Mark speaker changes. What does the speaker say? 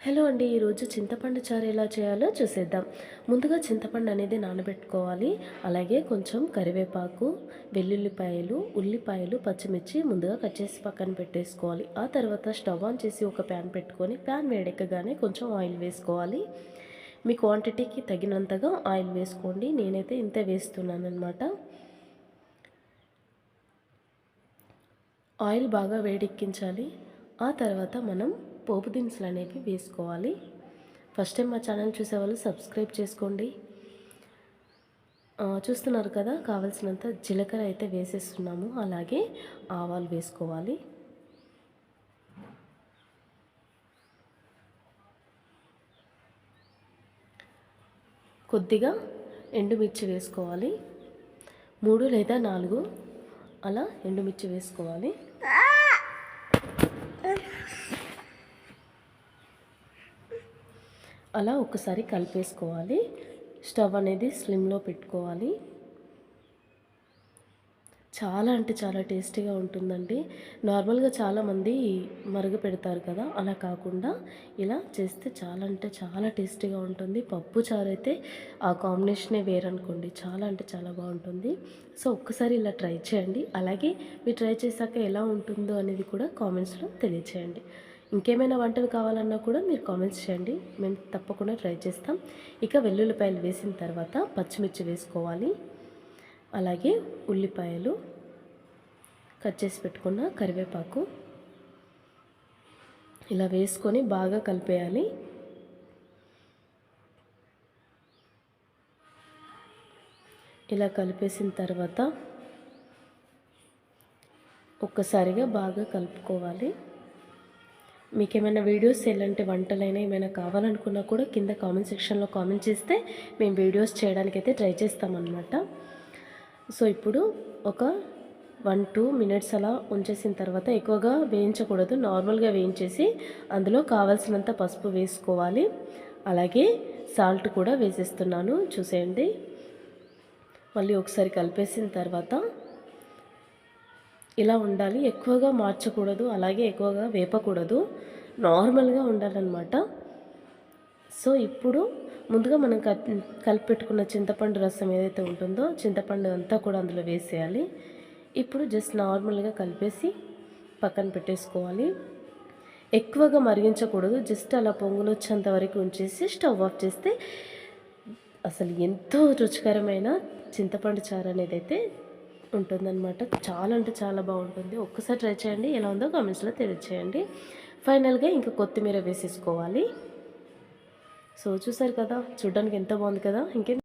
Speaker 1: Hello అండి ఈరోజు చింతపండు చారు ఎలా చేయాలో చూసేద్దాం. ముందుగా చింతపండు అనేది నానబెట్టుకోవాలి. అలాగే కొంచెం కరివేపాకు వెల్లుల్లిపాయలు ఉల్లిపాయలు పచ్చిమిర్చి ముందుగా కట్ చేసి పక్కన పెట్టేసుకోవాలి. ఆ తర్వాత స్టవ్ ఆన్ చేసి ఒక ప్యాన్ పెట్టుకొని ప్యాన్ వేడెక్కగానే కొంచెం ఆయిల్ వేసుకోవాలి. మీ క్వాంటిటీకి తగినంతగా ఆయిల్ వేసుకోండి. నేనైతే ఇంత వేస్తున్నాను అనమాట ఆయిల్ బాగా వేడెక్కించాలి. ఆ తర్వాత మనం పోపు దినుసులు అనేవి వేసుకోవాలి. ఫస్ట్ టైం మా ఛానల్ చూసేవాళ్ళు సబ్స్క్రైబ్ చేసుకోండి. చూస్తున్నారు కదా కావలసినంత జీలకర్ర అయితే వేసేస్తున్నాము. అలాగే ఆవాలు వేసుకోవాలి. కొద్దిగా ఎండుమిర్చి వేసుకోవాలి. మూడు లేదా నాలుగు అలా ఎండుమిర్చి వేసుకోవాలి. అలా ఒకసారి కలిపేసుకోవాలి. స్టవ్ అనేది స్లిమ్లో పెట్టుకోవాలి. చాలా అంటే చాలా టేస్టీగా ఉంటుందండి. నార్మల్గా చాలామంది మరుగు పెడతారు కదా అలా కాకుండా ఇలా చేస్తే చాలా అంటే చాలా టేస్టీగా ఉంటుంది. పప్పు చారు అయితే ఆ కాంబినేషనే వేరనుకోండి చాలా అంటే చాలా బాగుంటుంది. సో ఒక్కసారి ఇలా ట్రై చేయండి. అలాగే మీరు ట్రై చేశాక ఎలా ఉంటుందో అనేది కూడా కామెంట్స్లో తెలియచేయండి. ఇంకేమైనా వంటలు కావాలన్నా కూడా మీరు కామెంట్స్ చేయండి. మేము తప్పకుండా ట్రై చేస్తాం. ఇక వెల్లుల్లిపాయలు వేసిన తర్వాత పచ్చిమిర్చి వేసుకోవాలి. అలాగే ఉల్లిపాయలు కట్ చేసి పెట్టుకున్న కరివేపాకు ఇలా వేసుకొని బాగా కలిపేయాలి. ఇలా కలిపేసిన తర్వాత ఒక్కసారిగా బాగా కలుపుకోవాలి. మీకు ఏమైనా వీడియోస్ ఎలాంటి వంటలైనా ఏమైనా కావాలనుకున్నా కూడా కింద కామెంట్ సెక్షన్లో కామెంట్ చేస్తే మేము వీడియోస్ చేయడానికైతే ట్రై చేస్తామన్నమాట. సో ఇప్పుడు ఒక వన్ టూ మినిట్స్ అలా ఉంచేసిన తర్వాత ఎక్కువగా వేయించకూడదు. నార్మల్గా వేయించేసి అందులో కావాల్సినంత పసుపు వేసుకోవాలి. అలాగే సాల్ట్ కూడా వేసేస్తున్నాను. చూసేయండి. మళ్ళీ ఒకసారి కలిపేసిన తర్వాత ఇలా ఉండాలి. ఎక్కువగా మార్చకూడదు. అలాగే ఎక్కువగా వేపకూడదు. నార్మల్గా ఉండాలన్నమాట. సో ఇప్పుడు ముందుగా మనం కలిపెట్టుకున్న చింతపండు రసం ఏదైతే ఉంటుందో చింతపండు అంతా కూడా అందులో వేసేయాలి. ఇప్పుడు జస్ట్ నార్మల్గా కలిపేసి పక్కన పెట్టేసుకోవాలి. ఎక్కువగా మరిగించకూడదు. జస్ట్ అలా పొంగులు వచ్చేంత వరకు ఉంచేసి స్టవ్ ఆఫ్ చేస్తే అసలు ఎంతో రుచికరమైన చింతపండు చారు అనేది అయితే ఉంటుందన్నమాట. చాలా అంటే చాలా బాగుంటుంది. ఒక్కసారి ట్రై చేయండి. ఎలా ఉందో కామెంట్స్లో తెలియచేయండి. ఫైనల్గా ఇంకా కొత్తిమీర వేసేసుకోవాలి. సో చూసారు కదా? చూడడానికి ఎంత బాగుంది కదా? ఇంకేం